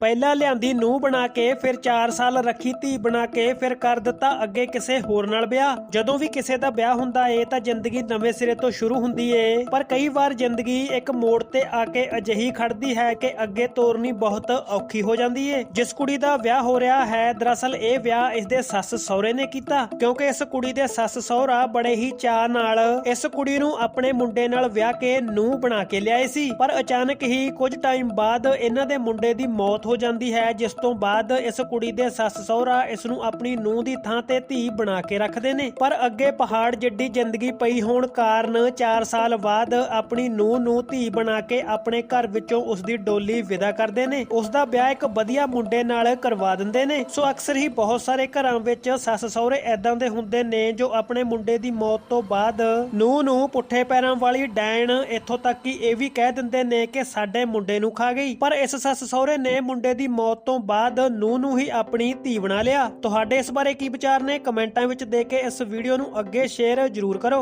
ਪਹਿਲਾਂ ਲਿਆਂਦੀ ਨੂੰ ਬਣਾ ਕੇ, ਫਿਰ 4 ਸਾਲ ਰੱਖੀ ਧੀ ਬਣਾ ਕੇ, ਫਿਰ ਕਰ ਦਿੱਤਾ ਅੱਗੇ ਕਿਸੇ ਹੋਰ ਨਾਲ ਵਿਆਹ। ਜਦੋਂ ਵੀ ਕਿਸੇ ਦਾ ਵਿਆਹ ਹੁੰਦਾ ਏ, ਤਾਂ ਜ਼ਿੰਦਗੀ ਨਵੇਂ ਸਿਰੇ ਤੋਂ ਸ਼ੁਰੂ ਹੁੰਦੀ ਏ। ਪਰ ਕਈ ਵਾਰ ਜ਼ਿੰਦਗੀ ਇੱਕ ਮੋੜ ਤੇ ਆ ਕੇ ਅਜਿਹੀ ਖੜਦੀ ਹੈ ਕਿ ਅੱਗੇ ਤੋਰਨੀ ਬਹੁਤ ਔਖੀ ਹੋ ਜਾਂਦੀ ਏ। ਜਿਸ ਕੁੜੀ ਦਾ ਵਿਆਹ ਹੋ ਰਿਹਾ ਹੈ, ਦਰਅਸਲ ਇਹ ਵਿਆਹ ਇਸ ਦੇ ਸੱਸ ਸਹੁਰੇ ਨੇ ਕੀਤਾ। ਕਿਉਂਕਿ ਇਸ ਕੁੜੀ ਦੇ ਸੱਸ ਸਹੁਰਾ ਬੜੇ ਹੀ ਚਾਅ ਨਾਲ ਇਸ ਕੁੜੀ ਨੂੰ ਆਪਣੇ ਮੁੰਡੇ ਨਾਲ ਵਿਆਹ ਕੇ ਨੂੰ ਬਣਾ ਕੇ ਲਿਆਏ ਸੀ। ਪਰ ਅਚਾਨਕ ਹੀ ਕੁਝ ਟਾਈਮ ਬਾਅਦ ਇਹਨਾਂ ਦੇ ਮੁੰਡੇ ਦੀ ਮੌਤ ਹੋ ਜਾਂਦੀ ਹੈ, ਜਿਸ ਤੋਂ ਬਾਅਦ ਇਸ ਕੁੜੀ ਦੇ ਸੱਸ ਸਹੁਰਾ ਇਸ ਨੂੰ ਆਪਣੀ ਨੂੰਹ ਦੀ ਥਾਂ ਤੇ ਧੀ ਬਣਾ ਕੇ ਰੱਖਦੇ ਨੇ। ਪਰ ਅੱਗੇ ਪਹਾੜ ਜਿੱਡੀ ਜ਼ਿੰਦਗੀ ਪਈ ਹੋਣ ਕਾਰਨ 4 ਸਾਲ ਬਾਅਦ ਆਪਣੀ ਨੂੰਹ ਨੂੰ ਧੀ ਬਣਾ ਕੇ ਆਪਣੇ ਘਰ ਵਿੱਚੋਂ ਉਸ ਦੀ ਡੋਲੀ ਵਿਦਾ ਕਰਦੇ ਨੇ। ਉਸ ਦਾ ਵਿਆਹ ਇੱਕ ਵਧੀਆ ਮੁੰਡੇ ਨਾਲ ਕਰਵਾ ਦਿੰਦੇ ਨੇ। ਸੋ ਅਕਸਰ ਹੀ ਬਹੁਤ ਸਾਰੇ ਘਰਾਂ ਵਿੱਚ ਸੱਸ ਸਹੁਰੇ ਐਦਾਂ ਦੇ ਹੁੰਦੇ ਨੇ, ਜੋ ਆਪਣੇ ਮੁੰਡੇ ਦੀ ਮੌਤ ਤੋਂ ਬਾਅਦ ਨੂੰਹ ਨੂੰ ਪੁੱਠੇ ਪੈਰਾਂ ਵਾਲੀ ਡੈਣ ਇੱਥੋਂ ਤੱਕ ਕਿ ਇਹ ਵੀ ਕਹਿ ਦਿੰਦੇ ਨੇ ਕਿ ਸਾਡੇ ਮੁੰਡੇ ਨੂੰ ਖਾ ਗਈ। ਪਰ ਇਸ ਸੱਸ ਸਹੁਰੇ ਨੇ ਮੁੰਡੇ ਦੀ ਮੌਤ ਤੋਂ ਬਾਅਦ ਨੂੰਹ ਨੂੰ ਹੀ ਆਪਣੀ ਧੀ ਬਣਾ ਲਿਆ। ਤੁਹਾਡੇ ਇਸ ਬਾਰੇ ਕੀ ਵਿਚਾਰ ਨੇ? ਕਮੈਂਟਾਂ ਵਿੱਚ ਦੇ ਕੇ ਇਸ ਵੀਡੀਓ ਨੂੰ ਅੱਗੇ ਸ਼ੇਅਰ ਜ਼ਰੂਰ ਕਰੋ।